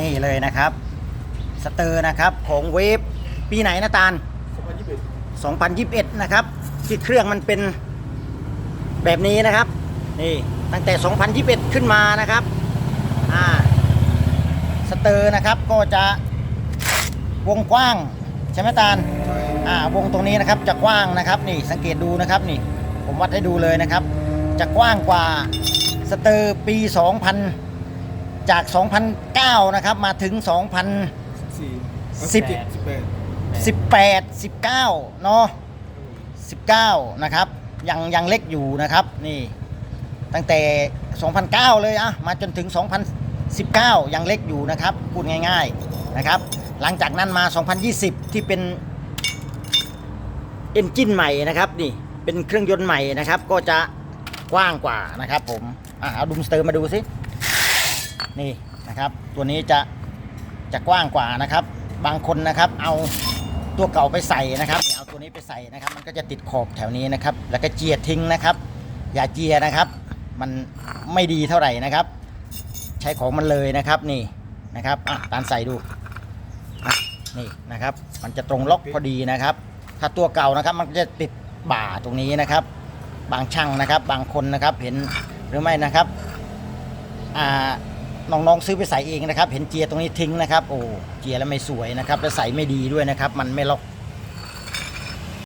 นี่เลยนะครับสเตอร์นะครับของเวฟปีไหนนะตาล2021 นะครับ ที่เครื่องมันเป็นแบบนี้นะครับ นี่ตั้งแต่ 2021 ขึ้นมานะครับอ่าสเตอร์นะครับก็จะวงกว้างใช่ไหมตาลอ่าวงตรงนี้นะครับจะกว้างนะครับนี่สังเกตดูนะครับนี่ผมวัดให้ดูเลยนะครับ จะกว้างกว่าสเตอร์ปี 2000 จาก 2009 นะครับ มาถึง 2000 สี่สิบ สิบแปด18 19 เนาะ19 นะครับ ยังยังเล็กอยู่นะครับ นี่ ตั้งแต่ 2009 เลยอะมาจนถึง 2019 ยังเล็กอยู่นะครับ พูดง่าย ๆ นะครับ หลังจากนั้นมา 2020 ที่เป็นเอนจินใหม่นะครับ นี่ เป็นเครื่องยนต์ใหม่นะครับ ก็จะกว้างกว่านะครับผม อะเอาดุมสเตอร์มาดูสิ นี่นะครับตัวนี้จะจะกว้างกว่านะครับ บางคนนะครับเอาตัวเก่าไปใส่นะครับเนี่ยเอาตัวนี้ไปใส่นะครับ มันก็จะติดขอบแถวนี้นะครับ แล้วก็เจียทิ้งนะครับ อย่าเจียนะครับ มันไม่ดีเท่าไหร่นะครับ ใช้ของมันเลยนะครับนี่นะครับอะตานใส่ดูอะนี่นะครับ มันจะตรงล็อกพอดีนะครับ ถ้าตัวเก่านะครับ มันก็จะติดบ่าตรงนี้นะครับ บางช่างนะครับ บางคนนะครับเห็นหรือไม่นะครับอ่า น้องๆซื้อไปใส่เองนะครับ เห็นเจียตรงนี้ทิ้งนะครับ โอ้เจียแล้วไม่สวยนะครับ แล้วใส่ไม่ดีด้วยนะครับ มันไม่ล็อก